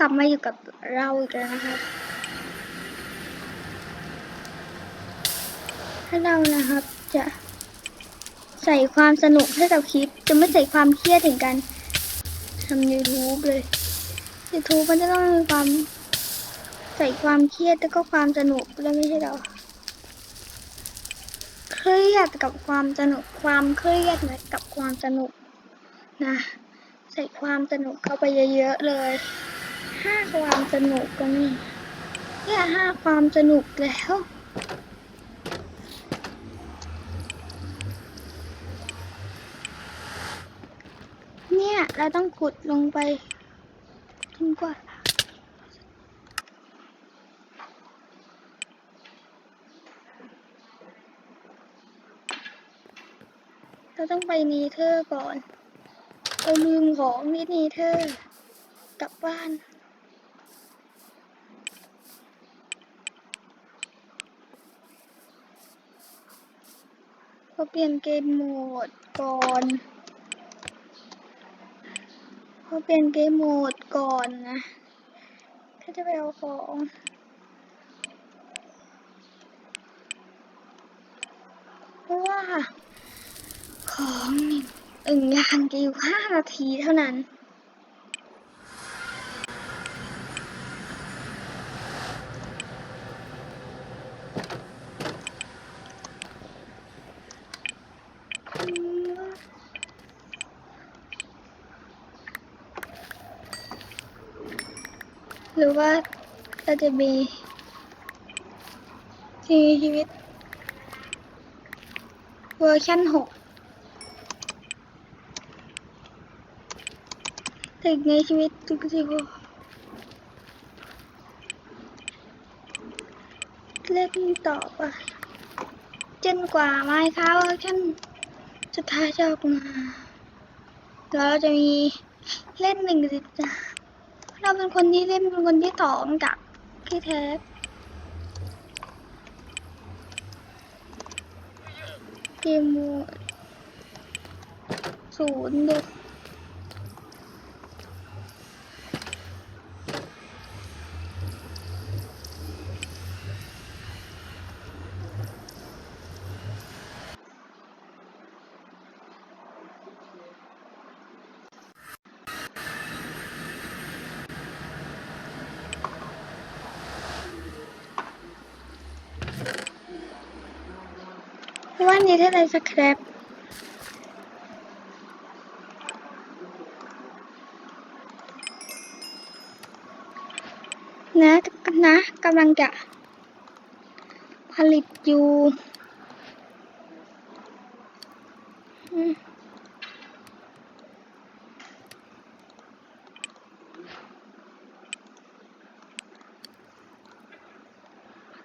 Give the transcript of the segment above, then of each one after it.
กลับมาอยู่กับเราอีกแล้วนะครับ ถ้าเรานะครับจะใส่ความสนุกให้กับคลิป จะไม่ใส่ความเครียดถึงกันทำ YouTube เลย YouTube มันจะต้องมีความใส่ความเครียดแล้วก็ความสนุกแล้วไม่ใช่เรอเครียดกับความสนุกความเครียดนะกับความสนุกนะ ใส่ความสนุกเข้าไปเยอะๆเลย ห้าความสนุกก็มีเนี่ยห้าความสนุกแล้วเนี่ย เราต้องขุดลงไปถึงกว่าเราต้องไปนีเธอก่อน เราลืมของนีเธอกลับบ้าน อเปลี่ยนเกมโหมดก่อนพอเปลี่ยนเกมโหมดก่อนนะก็จะไปเอาของเพราะว่า ของหนึ่งอย่างจะอยู่ห้านาทีเท่านั้น หรือว่าเราจะมีชีวิต เวอร์ชันหกถึงในชีวิตทุกทีเล่นต่อไปจนกว่าไม้ค้าเวอร์ชันสุดท้ายจะออกมาแล้วเราจะมีเล่นหนึ่งสิบจ้า เราเป็นคนที่เล่นเป็นคนที่สองจากพี่แท็บเกมโหมดศู นย์ดูว่านี้ถ้าไรสครับนะนะกำลังจะผลิตอยู่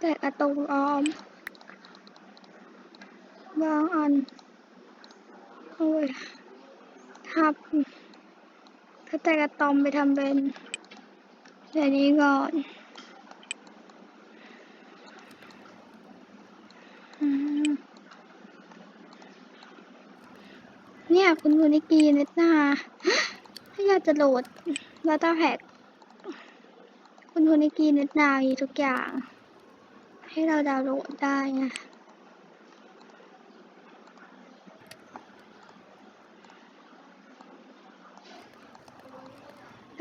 แต่อะตอมออม บางอันเอาไปทับถ้าแต่กระตอมไปทำเป็นแบบนี้ก่อนเนี่ยคุณคุณนิกีเนตหน้าถ้าอยากจะโหลด Data Pack คุณคุณนิกีเนตนามีทุกอย่าง ให้เราดาวน์โหลดได้ไ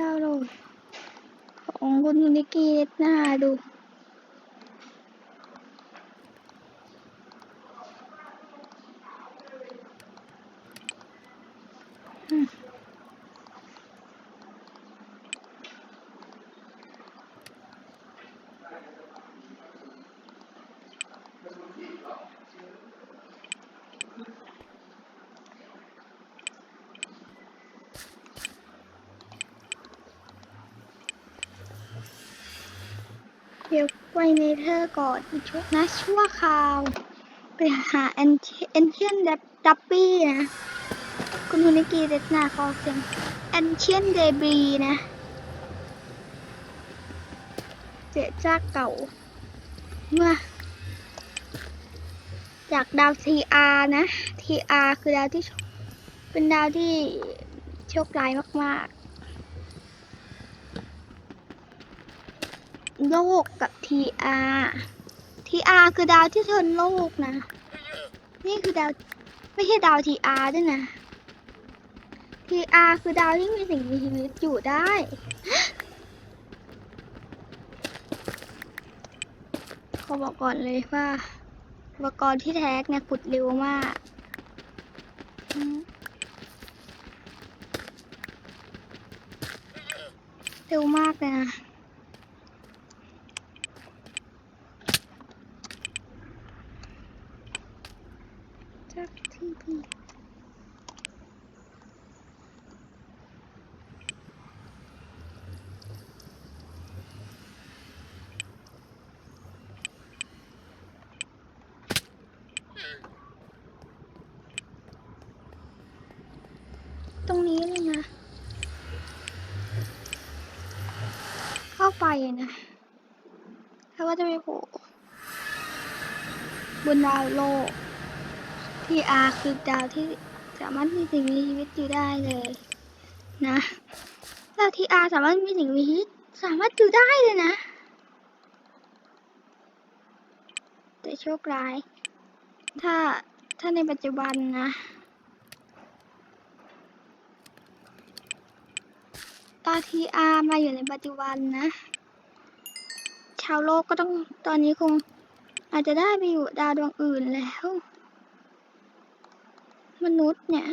เจ้าลงของคุณนิกกี้น้าดู อืม เดี๋ยวไปเนเธอก่อนอีกช่วงนะชั่วคราว ไปหาแอนเอนเชียนดับบี้นะ คุณยูนิกีเดตนาคอเสียงแอนเชียนเดบีนะเจ๊จ้าเก่า เมื่อ จากดาว TR นะ TR คือดาวที่ เป็นดาวที่โชคร้ายมากๆ โลกกับ TR TR คือดาวที่ชนโลกนะ นี่คือดาวไม่ใช่ดาว TR ด้วยนะ TR คือดาวที่มีสิ่งมีชีวิตอยู่ได้ ขอบอกก่อนเลยว่าอุปกรณ์ที่แท็กเนี่ยขุดเร็วมากเร็วมากเลยนะ จักที่พี่ตรงนี้เลยนะ เข้าไป นะแล้วก็จะไปโผล่บนดาวโลก PR คือดาวที่สามารถมีสิ่งมีชีวิตอยู่ได้เลยนะดาว TR สามารถมีสิ่งมีชีวิตสามารถอยู่ได้เลยนะ แต่โชคร้าย ถ้าถ้าในปัจจุบันนะตา TR มาอยู่ในปัจจุบันนะาวโลกก็ต้องตอนนี้คง อาจจะได้ไปอยู่ดาวดวงอื่นแล้ว มนุษย์เนี่ย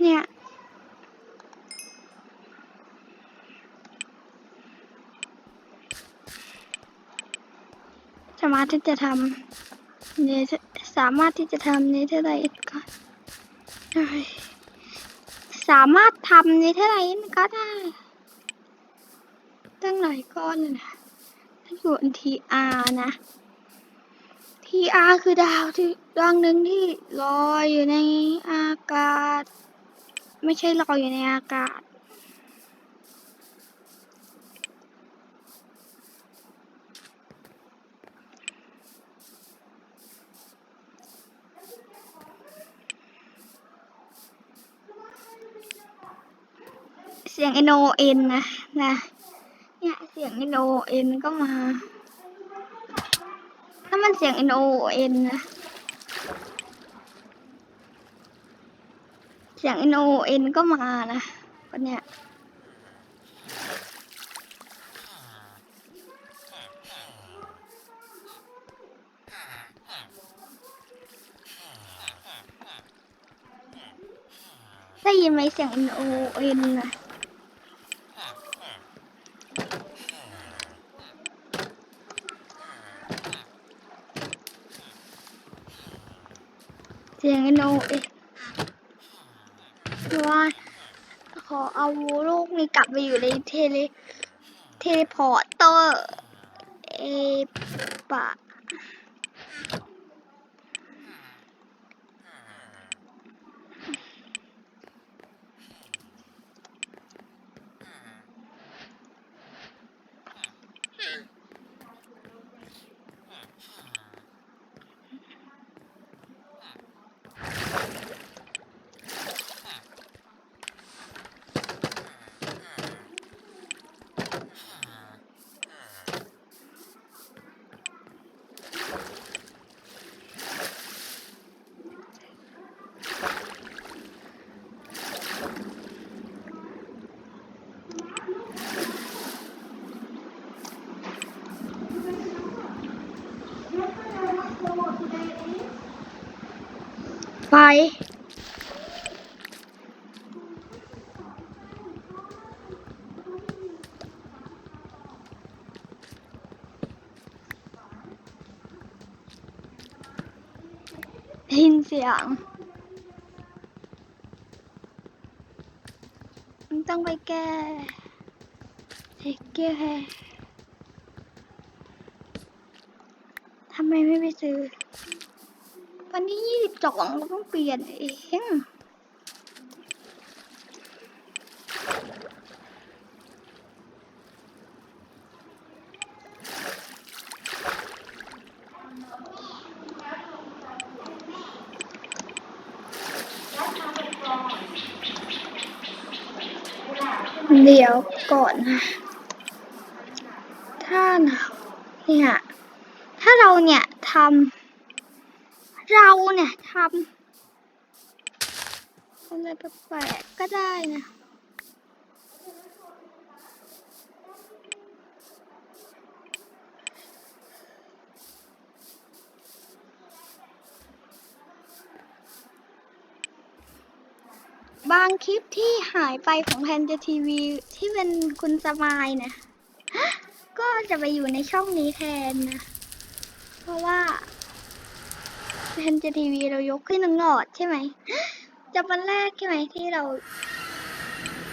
เนี่ย สามารถที่จะทำเนสามารถที่จะทำเนเธอร์ไลท์ก่อนได้สามารถทำเนเธอร์ไลท์ก็ได้ ตั้งหลายก้อนเลยนะถ้าอยู่บน TR นะ TR คือดาวที่ดวงหนึ่งที่ลอยอยู่ในอากาศ ไม่ใช่ลอยอยู่ในอากาศ เสียงเอโนเอ็นนะนะเนี่ยเสียงเอโนเอ็นก็มา ถ้ามันเสียงเอโนเอ็นนะเสียงเอโนเอ็นก็มานะวันเนี้ยได้ยินไหมเสียงโอเอ็นนะเสียง N O N ว่าขอเอาโลกนี้กลับไปอยู่ในเทเล เทเลพอร์ตเตอร์ เอปะ ไฟ ยินเสียงมันต้องไปแก้เทคแก้ทำไมไม่ไปซื้อ วันนี้ยี่สิบสองต้องเปลี่ยนเองเดี๋ยวก่อนนะ แปลกก็ได้นะบางคลิปที่หายไปของแพนเจทีวีที่เป็นคุณสมายนี่ยก็จะไปอยู่ในช่องนี้แทนนะ เพราะว่าแพนเจทีวีเรายกขึ้นหนึ่งหลอดใช่ไหม จะวันแรกใช่ไหมที่เรา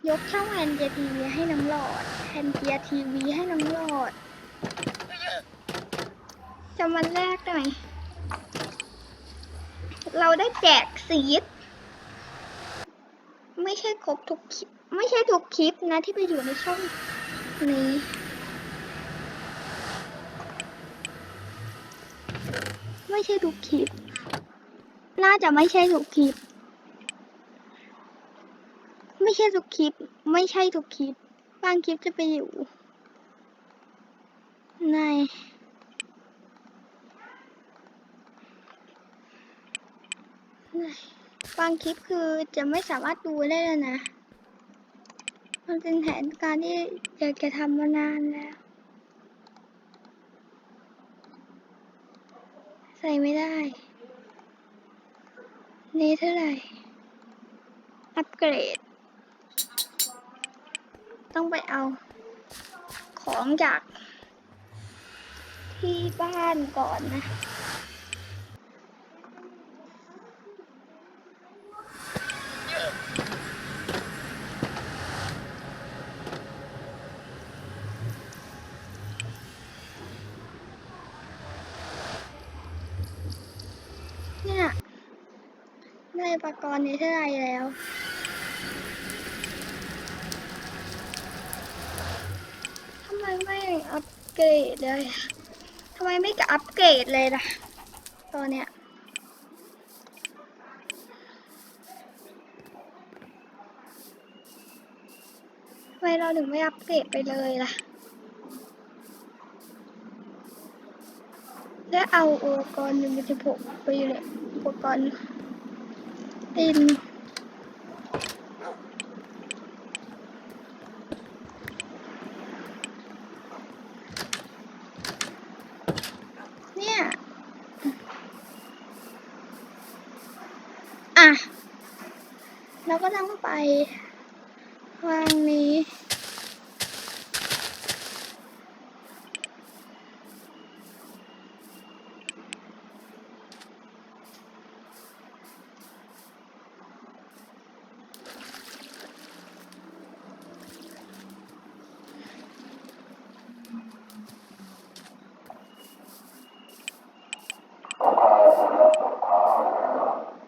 ยกช่องแพนเจทีวีให้น้องหลอดแพนเจียทีวีให้น้องหลอดจำวันแรกได้ไหมเราได้แจกซีดไม่ใช่ครบทุกคลิป ไม่ใช่ทุกคลิปนะที่ไปอยู่ในช่องนี้ ไม่ใช่ทุกคลิป น่าจะไม่ใช่ทุกคลิป ไม่ใช่ทุกคลิป ไม่ใช่ทุกคลิป บางคลิปจะไปอยู่ในใน บางคลิปคือจะไม่สามารถดูได้แล้วนะ มันเป็นแผนการที่อยากจะทำมานานแล้ว ใส่ไม่ได้นี่เท่าไหร่อัปเกรด ต้องไปเอา ของจาก ที่บ้านก่อนนะเนี่ยได้อุปกรณ์นี้เท่าไรแล้ว ทำ ไมไม่อัปเกรดเลยทำไมไม่อัปเกรดเลยล่ะตัวเนี้ยทำไมเราถึงไม่อัปเกรดไปเลยล่ะและเอาอุปกรณ์หนึ่งจุกไปอยู่ในอุปกรณ์ตินเนี่ย อะ เราก็ต้องไปวางนี้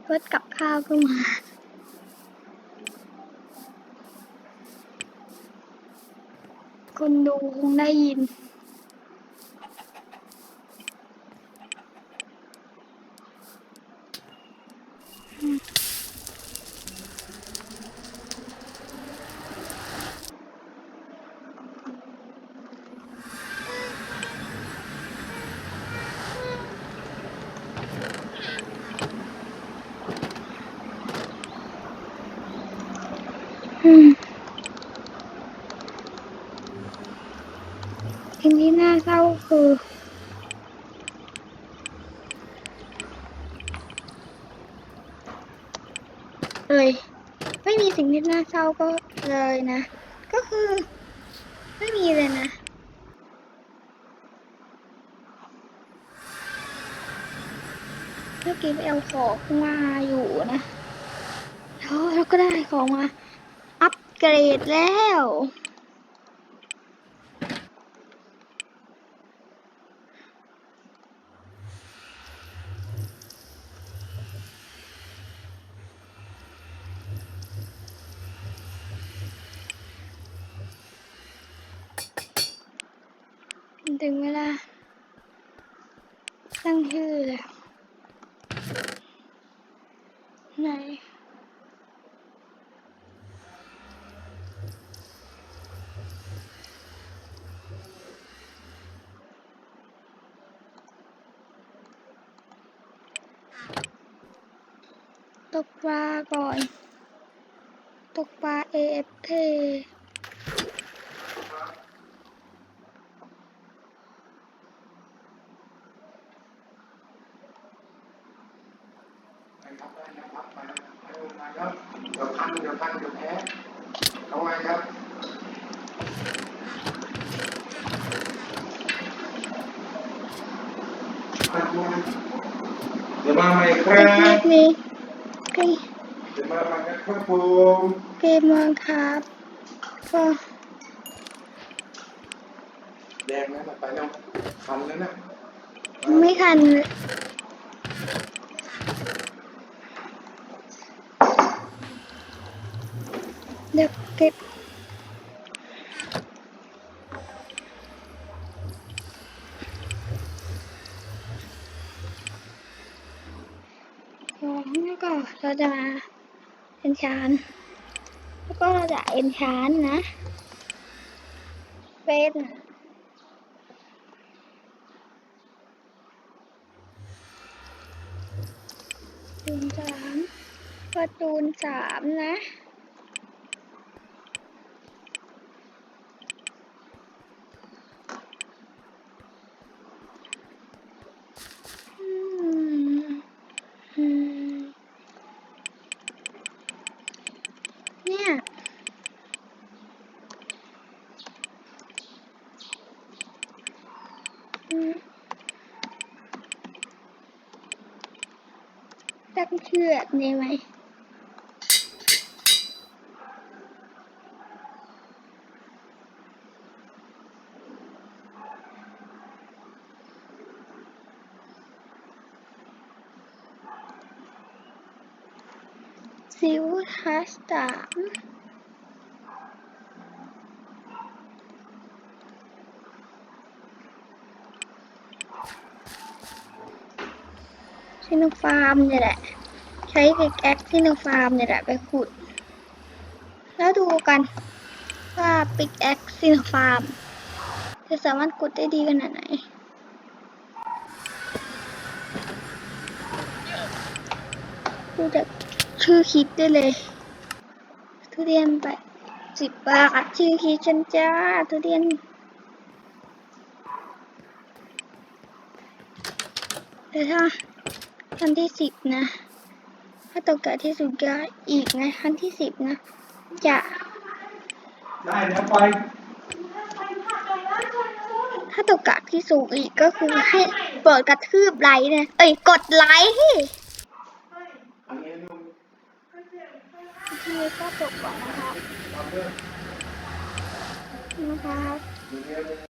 รถกับ ข้าวก็มาคนดูคงได้ยิน อืมสิ่งที่น่าเศร้าคือ เลย ไม่มีสิ่งที่น่าเศร้า ก็เลยนะ ก็คือ ไม่มีเลยนะเมื่อกี้ไปเอาของมาอยู่นะแล้วเราก็ได้ของมา อัปเกรดแล้ว ตั้งชื่อเลยไหนตกปลาก่อน รับได้นะครับมาให้ลงมาครับเดี๋ยวพันเดี๋ยวพันเดี๋ยวแพ้เอาไงครับเดี๋ยวมาใหม่ครับเดี๋ยวมาใหม่ครับผมเกมมองครับก็แดงนะไปแล้วคันแล้วนะไม่ทันเลยเดี๋ยวเก็บของแล้วก็ เราจะมาเอ็นชานแล้วก็เราจะเอ็นชานนะ เป็น ตูนสามประตูนสามนะ อืมอืมเนี่ย อืม ตั้งชื่อแบบนี้ไหมซิวทัสสามซินฟาร์มเนี่ยแหละ ใช้ปิกแอคซิโนฟาร์มเนี่ยแหละไปขุด แล้วดูกันว่าปิกแอคซินฟาร์ม จะสามารถขุดได้ดีขนาดไหนดูจากชื่อคลิปได้เลยทุเรียนไปสิบบาทชื่อคลิปฉันจ้าทุเรียนแต่ถ้าขั้นที่สิบนะ ถ้าตกกะที่สุดก็อีกนะขั้นที่สิบนะ จะได้เดี๋ยวไปถ้าตกกะที่สูงอีกก็คือให้โปรดกระทืบไลค์นะ เอ้ยกดไลค์อันนี้ลุงที่ก็ตกก่อนนะครับทำเรื่องนะครับอย่างเงี้ย